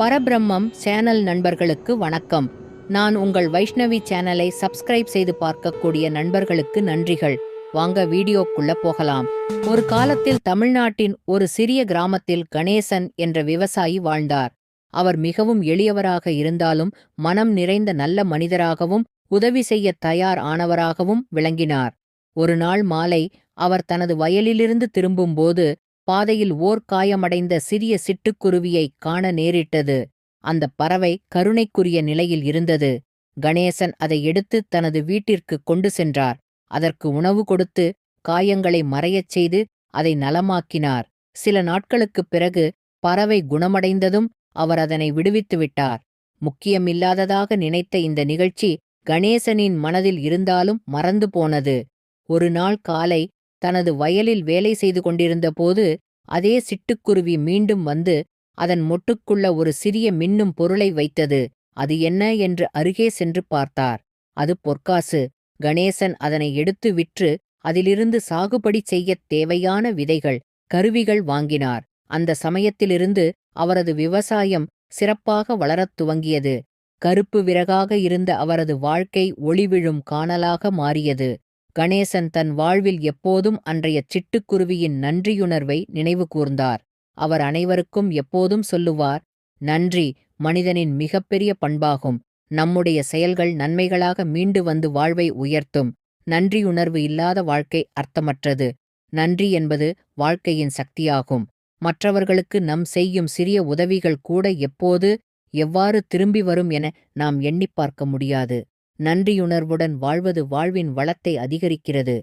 பரபிரம்மம் சேனல் நண்பர்களுக்கு வணக்கம். நான் உங்கள் வைஷ்ணவி சேனலை சப்ஸ்கிரைப் செய்து பார்க்கக்கூடிய நண்பர்களுக்கு நன்றிகள். வாங்க வீடியோக்குள்ள போகலாம். ஒரு காலத்தில் தமிழ்நாட்டின் ஒரு சிறிய கிராமத்தில் கணேசன் என்ற விவசாயி வாழ்ந்தார். அவர் மிகவும் எளியவராக இருந்தாலும் மனம் நிறைந்த நல்ல மனிதராகவும் உதவி செய்ய தயார் ஆனவராகவும் விளங்கினார். ஒரு நாள் மாலை அவர் தனது வயலிலிருந்து திரும்பும்போது பாதையில் ஓர் காயமடைந்த சிறிய சிட்டுக்குருவியை காண நேரிட்டது. அந்த பறவை கருணைக்குரிய நிலையில் இருந்தது. கணேசன் அதை எடுத்து தனது வீட்டிற்கு கொண்டு சென்றார். அதற்கு உணவு கொடுத்து காயங்களை மறையச் செய்து அதை நலமாக்கினார். சில நாட்களுக்குப் பிறகு பறவை குணமடைந்ததும் அவர் அதனை விடுவித்துவிட்டார் முக்கியமில்லாததாக நினைத்த இந்த நிகழ்ச்சி கணேசனின் மனதில் இருந்தாலும் மறந்து போனது. ஒரு நாள் காலை தனது வயலில் வேலை செய்து கொண்டிருந்தபோது அதே சிட்டுக்குருவி மீண்டும் வந்து அதன் மொட்டுக்குள்ள ஒரு சிறிய மின்னும் பொருளை வைத்தது. அது என்ன என்று அருகே சென்று பார்த்தார். அது பொற்காசு. கணேசன் அதனை எடுத்து விற்று அதிலிருந்து சாகுபடி செய்யத் தேவையான விதைகள் கருவிகள் வாங்கினார். அந்த சமயத்திலிருந்து அவரது விவசாயம் சிறப்பாக வளரத் துவங்கியது. கருப்பு விறகாக இருந்த அவரது வாழ்க்கை ஒளிவிழும் காணலாக மாறியது. கணேசன் தன் வாழ்வில் எப்போதும் அன்றைய சிட்டுக்குருவியின் நன்றியுணர்வை நினைவு கூர்ந்தார். அவர் அனைவருக்கும் எப்போதும் சொல்லுவார் நன்றி மனிதனின் மிகப்பெரிய பண்பாகும். நம்முடைய செயல்கள் நன்மைகளாக மீண்டு வந்து வாழ்வை உயர்த்தும். நன்றியுணர்வு இல்லாத வாழ்க்கை அர்த்தமற்றது. நன்றி என்பது வாழ்க்கையின் சக்தியாகும். மற்றவர்களுக்கு நம் செய்யும் சிறிய உதவிகள் கூட எப்போது எவ்வாறு திரும்பி வரும் என நாம் எண்ணிப் பார்க்க முடியாது. நன்றியுணர்வுடன் வாழ்வது வாழ்வின் வளத்தை அதிகரிக்கிறது.